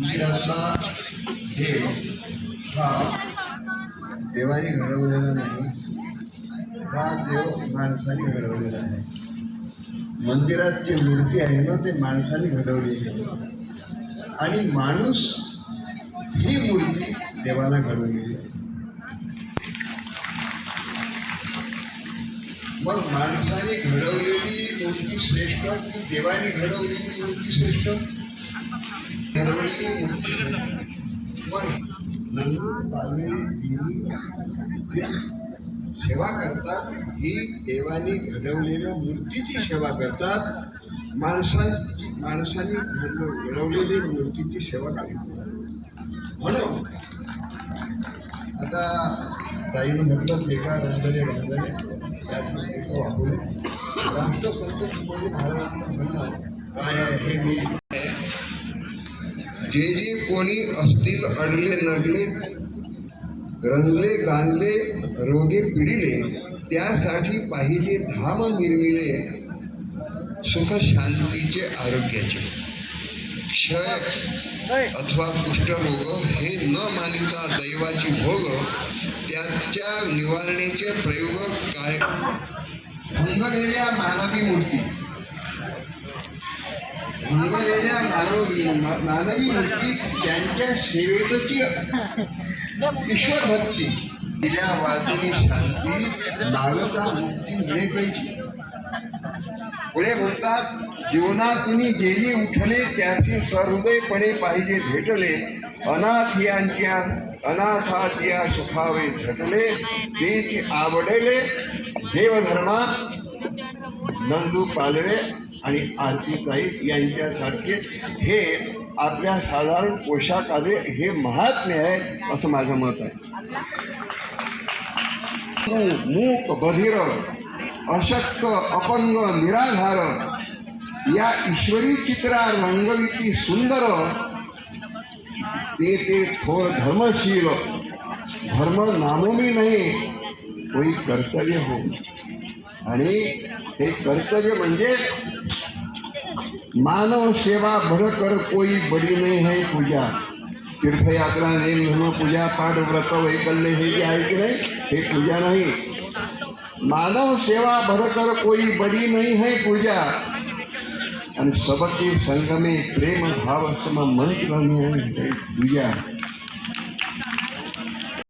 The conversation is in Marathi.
मंदिरातला देव हा देवाने घडवलेला नाही. हा देव माणसाने घडवलेला आहे. मंदिरात जी मूर्ती आहे ना ते माणसाने घडवलेली आहे. आणि माणूस ही मूर्ती देवाला घडवलेली आहे. मग माणसाने घडवलेली मूर्ती श्रेष्ठ की देवाने घडवलेली मूर्ती श्रेष्ठ? घडवलेली मूर्ती सेवा करतात. ही देवाने घडवलेल्या मूर्तीची सेवा करतात. माणसा माणसाने घडलो घडवलेली मूर्तीची सेवा करतात म्हणून आता ताईने म्हटलं लेखा रंजने रंजने त्याचं लेख वापरले राष्ट्रसंत शिवाजी महाराजांचं म्हणणं काय आहे हे मी जे जे कोणी असतील अडले नडले रंगले गांगले रोगे पिडिले त्यासाठी पाहिजे धाम निर्मिले सुख शांतीचे आरोग्याचे. क्षय अथवा कुष्ठरोग हे न मानिता दैवाची भोग त्याच्या निवारणेचे प्रयोग काय? भंगलेल्या मानवी मूर्ती. भंगलेल्या मानवी मानवी मूर्ती त्यांच्या सेवेची ईश्वरभक्ती दिल्या वाचून शांती मागता मुक्ती मिळे पाहिजे पुढे म्हणतात जीवनातून जेली उठले त्याचे सहृदयपणे पाहिजे भेटले अनाथ यांच्या अनाथात या सुखावे झटले तेची आवडले देवधर्मा नंदू पालवे आणि आरतीताई यांच्यासारखे हे आपल्या साधारण पोशाखाने हे महात्म्य आहे असं माझं मत आहे. मूक बधिर अशक्त अपंग निराधार या ईश्वरी चित्रा रंगविती सुंदर ते ते थोर धर्मशील धर्म नामोमी नाही कोई कर्तव्य हो. आणि हे कर्तव्य म्हणजे मानव सेवा भडकर कोई बडी नहीं है पूजा। तीर्थयात्रा नेम धर्म पूजा पाठ व्रत वैकल्य हे जे आहे की नाही? हे पूजा नाही। मानव सेवा भडकर कोई बडी नहीं है पूजा। आणि सबके संगमे प्रेम भाव सम मंत्र है पूजा।